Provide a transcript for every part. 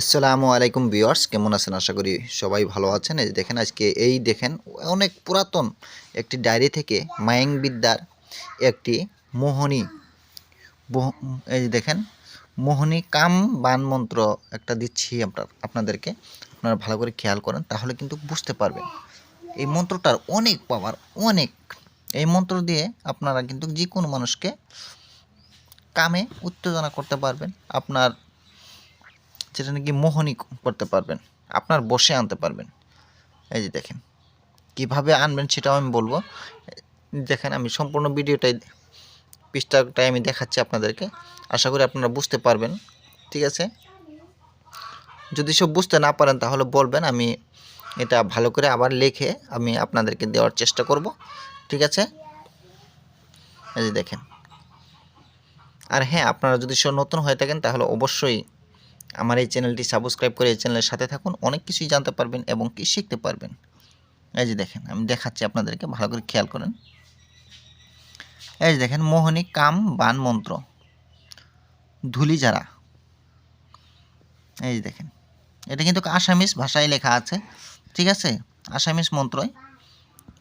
আসসালামু আলাইকুম ভিউয়ার্স, কেমন আছেন? আশা করি সবাই ভালো আছেন। এই দেখেন, আজকে এই দেখেন, অনেক পুরাতন একটি ডায়েরি থেকে মায়াং বিদ্যার একটি মোহনী এই দেখেন, মোহনী কাম বান মন্ত্র একটা দিচ্ছি আপনার আপনাদেরকে। আপনারা ভালো করে খেয়াল করেন, তাহলে কিন্তু বুঝতে পারবেন। এই মন্ত্রটার অনেক পাওয়ার অনেক। এই মন্ত্র দিয়ে আপনারা কিন্তু যে কোনো মানুষকে কামে উত্তেজনা করতে পারবেন। আপনার যেটা নাকি মোহনী করতে পারবেন। আপনার বসে আনতে পারবেন। এই যে দেখেন, কীভাবে আনবেন সেটাও আমি বলব। দেখেন, আমি সম্পূর্ণ ভিডিওটাই পৃষ্ঠাটাই আমি দেখাচ্ছি আপনাদেরকে। আশা করি আপনারা বুঝতে পারবেন, ঠিক আছে? যদি সব বুঝতে না পারেন তাহলে বলবেন, আমি এটা ভালো করে আবার লিখে আমি আপনাদেরকে দেওয়ার চেষ্টা করব, ঠিক আছে? এই যে দেখেন। আর হ্যাঁ আপনারা যদি সব নতুন হয়ে থাকেন তাহলে অবশ্যই আমার এই চ্যানেলটি সাবস্ক্রাইব করে এই চ্যানেলের সাথে থাকুন, অনেক কিছুই জানতে পারবেন এবং কি শিখতে পারবেন। এই যে দেখেন, আমি দেখাচ্ছি আপনাদেরকে, ভালো করে খেয়াল করেন। এই যে দেখেন, মোহনী কাম বান মন্ত্র, ধুলি যারা এই যে দেখেন, এটা কিন্তু আসামিস ভাষায় লেখা আছে, ঠিক আছে? আসামিস মন্ত্রই।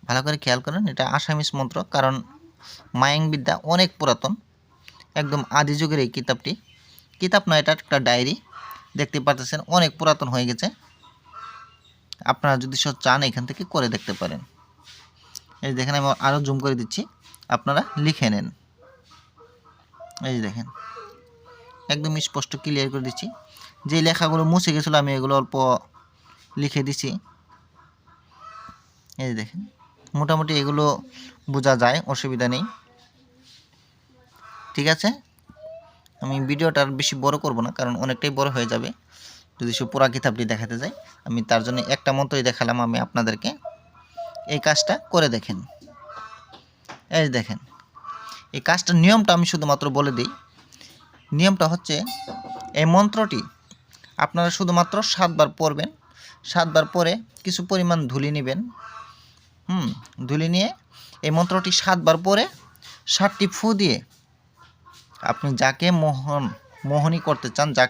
ভালো করে খেয়াল করেন, এটা আসামিস মন্ত্র, কারণ মায়াং বিদ্যা অনেক পুরাতন, একদম আদি যুগের এই কিতাবটি। কিতাব নয়, এটা একটা ডায়েরি। দেখতে পাচ্ছেন অনেক পুরাতন হয়ে গেছে। আপনারা যদি সব চান, এখান থেকে করে দেখতে পারেন। এই দেখেন, আমি আরও জুম করে দিচ্ছি। আপনারা লিখে নেন। এই দেখেন, একদম স্পষ্ট ক্লিয়ার করে দিচ্ছি। যে লেখাগুলো মুছে গেছিল, আমি এগুলো অল্প লিখে দিছি এই দেখেন, মোটামুটি এগুলো বোঝা যায়, অসুবিধা নেই। ঠিক আছে? আমি ভিডিওটা আর বেশি বড় করব না, কারণ অনেকটাই বড় হয়ে যাবে। যদি সে পুরা কিতাবটি দেখাতে যাই আমি তার জন্য একটা মন্ত্রই দেখালাম আমি আপনাদেরকে। এই কাজটা করে দেখেন। এই দেখেন, এই কাজটার নিয়মটা আমি শুধুমাত্র বলে দিই। নিয়মটা হচ্ছে, এই মন্ত্রটি আপনারা শুধুমাত্র সাতবার পড়বেন। সাতবার পরে কিছু পরিমাণ ধুলি নেবেন। হুম, ধুলি নিয়ে এই মন্ত্রটি সাতবার পরে সাতটি ফু দিয়ে আপনি যাকে মোহন মোহনী করতে চান যাকে